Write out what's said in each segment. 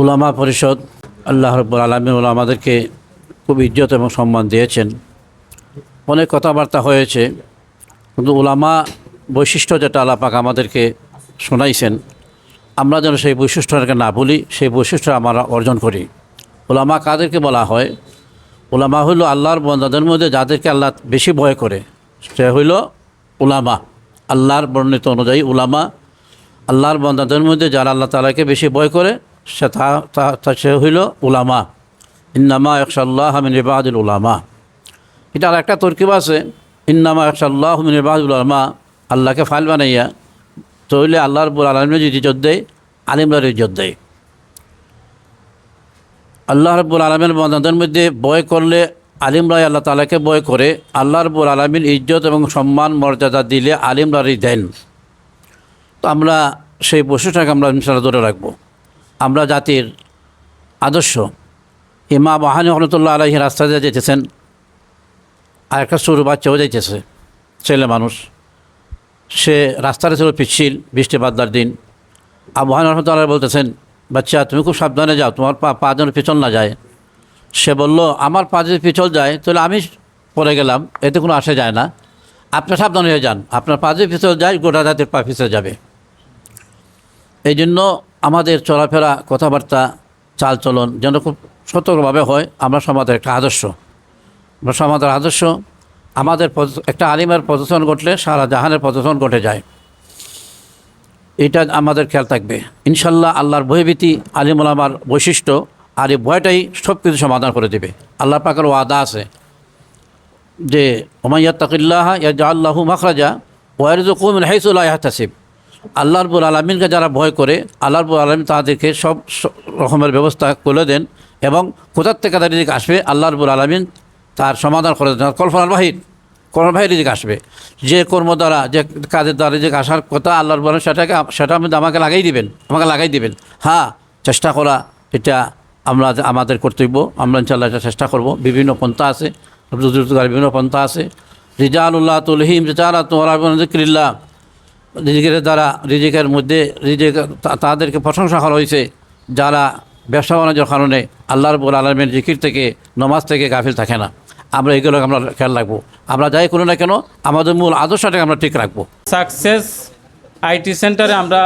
উলামা পরিষদ, আল্লাহ রব্বুল আলমী আমাদেরকে খুব ইজ্জত এবং সম্মান দিয়েছেন। অনেক কথাবার্তা হয়েছে, কিন্তু উলামা বৈশিষ্ট্য যেটা আল্লাপাক আমাদেরকে শোনাইছেন, আমরা যেন সেই বৈশিষ্ট্যটাকে না ভুলি, সেই বৈশিষ্ট্য আমরা অর্জন করি। ওলামা কাদেরকে বলা হয়? ওলামা হইল আল্লাহর বন্দাদের মধ্যে যাদেরকে আল্লাহ বেশি ভয় করে, সে হইল উলামা। আল্লাহর বর্ণিত অনুযায়ী উলামা আল্লাহর বন্দাদের মধ্যে যারা আল্লাহ তালাকে বেশি ভয় করে সে তা সে হইল উলামা। ইন্নামা একশাল্লাহ হামিন ইবাদুল উলামা। এটা আর একটা তরকিব আছে। ইন্নামা একশাল্লাহ হামিন ইবাদুল উলামা। আল্লাহকে ফাইল বানাইয়া তৈলে আল্লাহর বুল আলমের ইজ্জত দেয়, আলিমরার ইজ্জত দেয়। আল্লাহ রব্বুল আলমের বন্ধাদের মধ্যে বয় করলে আলিমরাই আল্লাহ তালাকে বয় করে। আল্লাহ রব্বুল আলমীর ইজ্জত এবং সম্মান, মর্যাদা দিলে আলিমরারই দেন। তো আমরা সেই বৈশিষ্ট্যটাকে আমরা ইনশাল্লাহ ধরে রাখব। আমরা জাতির আদর্শ। ইমা বাহানি রহমতুল্লাহ আলহী রাস্তা দিয়ে যেতেছেন আর একটা সরু বাচ্চাও যাইতেছে, ছেলে মানুষ। সে রাস্তাটা ছিল পিচ্ছিল, বৃষ্টি বাদলার দিন। আবহান রহমতুল্লাহ বলতেছেন, বাচ্চা, তুমি খুব সাবধানে যাও, তোমার পা পা যেন পিছল না যায়। সে বলল, আমার পা যদি পিছল যায়, তাহলে আমি পড়ে গেলাম, এতে কোনো আসে যায় না। আপনি সাবধান হয়ে যান, আপনার পা যদি পিছল যায়, গোটা জাতির পা পিছলে যাবে। এই জন্য আমাদের চলাফেরা, কথাবার্তা, চালচলন যেন খুব সতর্কভাবে হয়, আমরা সমাজের একটা আদর্শ। আমরা সমাজের আদর্শ, আমাদের একটা আলিমের প্রদর্শন ঘটলে সারা জাহানের প্রদর্শন ঘটে যায়। এটা আমাদের খেয়াল থাকবে। ইনশাল্লাহ আল্লাহর ভয়ভীতি আলিমুলামার বৈশিষ্ট্য আর এই ভয়টাই সব কিছু সমাধান করে দেবে। আল্লাহ পাকের ওয়াদা আছে যে ওমাইয়া তাকিল্লাহ ইয়া আল্লাহু মাখরাজা ওয়ারজুকুমিন হাইসুল্লাহ হাসিব আল্লাহর বুল আলমিনকে যারা ভয় করে আল্লাহর বুল আলমিন তাদেরকে সব রকমের ব্যবস্থা করে দেন এবং কোথার থেকে তাদের দিকে আসবে? আল্লাহর বুল আলমিন তার সমাধান করে দেন। কল্পনার বাহির কর্মের বাহির দিকে আসবে। যে কর্ম দ্বারা, যে কাজের দ্বারা যে আসার কথা আল্লাহর বলেন সেটাকে, সেটা আমাকে লাগাই দিবেন, আমাকে লাগাই দিবেন। হ্যাঁ চেষ্টা করা, এটা আমরা আমাদের কর্তব্য। আমরা ইনশাল্লাহ এটা চেষ্টা করব। বিভিন্ন পন্থা আছে বিভিন্ন পন্থা আছে। রিজানুল্লাহ তুলহিম রিজালা তোমরা রিজিকের দ্বারা রিজিকের মধ্যে রিজিক তাদেরকে প্রশংসা করা হয়েছে, যারা ব্যবসা বাণিজ্যের কারণে আল্লাহর বল আলমের জিকির থেকে, নমাজ থেকে গাফিল থাকে না। আমরা এগুলো আমরা খেয়াল রাখব। আমরা যাই করি না কেন, আমাদের মূল আদর্শটাকে আমরা ঠিক রাখব। সাকসেস আইটি সেন্টারে আমরা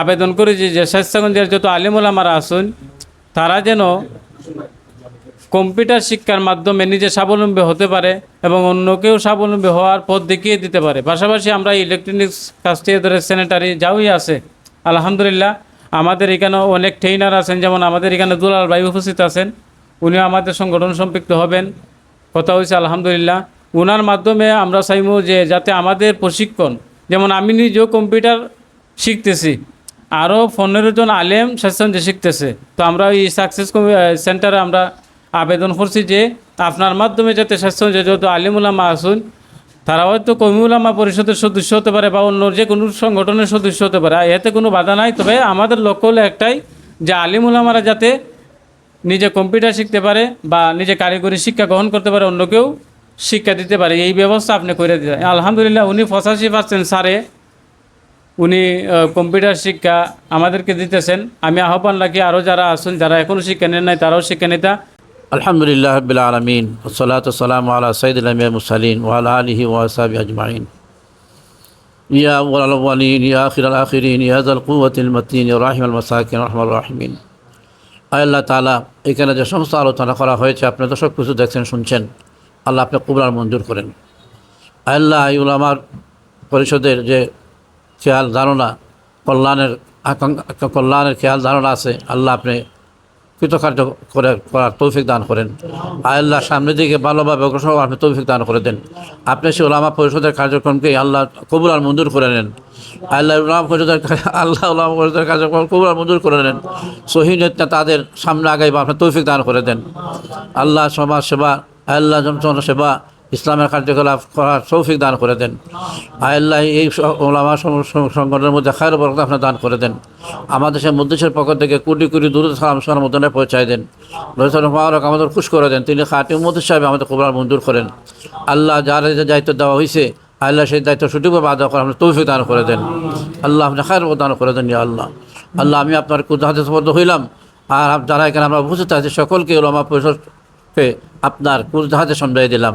আবেদন করেছি যে স্বাস্থ্যগঞ্জের যত আলিমুল আমার আসুন তারা যেন কম্পিউটার শিক্ষার মাধ্যমে নিজে স্বাবলম্বী হতে পারে এবং অন্যকেও স্বাবলম্বী হওয়ার পথ দেখিয়ে দিতে পারে। পাশাপাশি আমরা ইলেকট্রনিক্স থেকে ধরে স্যানিটারি যাওই আছে। আলহামদুলিল্লাহ, আমাদের এখানে অনেক ট্রেনার আছেন, যেমন আমাদের এখানে দুলাল ভাই উপস্থিত আছেন। উনিও আমাদের সংগঠন সম্পৃক্ত হবেন। কথা হয়েছে আলহামদুলিল্লাহ। ওনার মাধ্যমে আমরা চাইব যে যাতে আমাদের প্রশিক্ষণ, যেমন আমি নিজেও কম্পিউটার শিখতেছি আরও পনেরো জন আলেম স্বাস্থ্য শিখতেছে। তো আমরা এই সাকসেস সেন্টারে আমরা আবেদন করছি যে আপনার মাধ্যমে যাতে স্বাস্থ্য যত আলিমুলামা আসুন তারা হয়তো কমিউলামা পরিষদের সদস্য হতে পারে বা অন্য যে কোনো সংগঠনের সদস্য হতে পারে। এতে কোনো বাধা নাই। তবে আমাদের লক্ষ্য হলো একটাই যে আলিমুলামারা যাতে নিজে কম্পিউটার শিখতে পারে বা নিজে কারিগরি শিক্ষা গ্রহণ করতে পারে অন্যকেও শিক্ষা দিতে পারে। এই ব্যবস্থা আপনি করে দিতে আলহামদুলিল্লাহ উনি পঁচাশি পার্সেন্ট সারে উনি কম্পিউটার শিক্ষা আমাদেরকে দিতেছেন। আমি আহ্বান রাখি আরও যারা আসুন যারা এখনও শিক্ষা নেন নাই, তারাও শিক্ষা নিতা। আলহামদুলিল্লাহ রবিল আলমিন ওসলাত সালাম আলা সঈদুল মুসালিন ওয়াল আলহি ওয়াসাবি আজমাইন। ইয়া ওয়ালিন ইয়া আখির রাহিম আল মাসাকিন রহমান। রাহমিন আল্লাহ তালা এখানে যে সমস্ত আলোচনা করা হয়েছে, আপনি তো সব কিছু দেখছেন, শুনছেন, আল্লাহ আপনি কুবরার মঞ্জুর করেন। আল্লাহ আইউল আমার পরিষদের যে খেয়াল ধারণা, কল্যাণের কল্যাণের খেয়াল ধারণা আছে, আল্লাহ আপনি কৃতকার্য করে, করার তৌফিক দান করেন। আল্লাহ সামনের দিকে ভালোভাবে অগ্রসর আপনি তৌফিক দান করে দেন। আপনি সে ওলামা পরিষদের কার্যক্রমকে আল্লাহ কবুল আর মঞ্জুর করে নেন। আল্লাহ উলামা পরিষদের আল্লাহ উলামা পরিষদের কার্যক্রম কবুল আর মঞ্জুর করে নেন। সহিনেতা তাদের সামনে আগাইবা, আপনি তৌফিক দান করে দেন। আল্লাহ সমাজ সেবা, আল্লাহ জনসন সেবা ইসলামের কার্যকলাপ করার সৌফিক দান করে দেন। আল্লাহ এই ওলামা সংগঠনের মধ্যে খায়ের বরকত আপনি দান করে দেন। আমাদের সে মধ্যেশের পক্ষ থেকে কোটি কোটি দূর সালাম সালাম মদনে পৌঁছায় দেন। মোবারক আমাদের খুশ করে দেন। তিনি খাটি উম্মদ সাহেব আমাদের কোবরার মঞ্জুর করেন। আল্লাহ যার দায়িত্ব দেওয়া হয়েছে আল্লাহ সেই দায়িত্ব সঠিকভাবে আদা করে আপনি তৌফিক দান করে দেন। আল্লাহ আপনি খায়ের দান করে দেন, ইয়া আল্লাহ। আল্লাহ আমি আপনার কুদাহাতে সবদ্ধ হইলাম, আর যারা এখানে আমরা উপস্থিত আছি, সকলকে ওলামা পরিষদকে আপনার কুরজাহাতে সমঝাই দিলাম।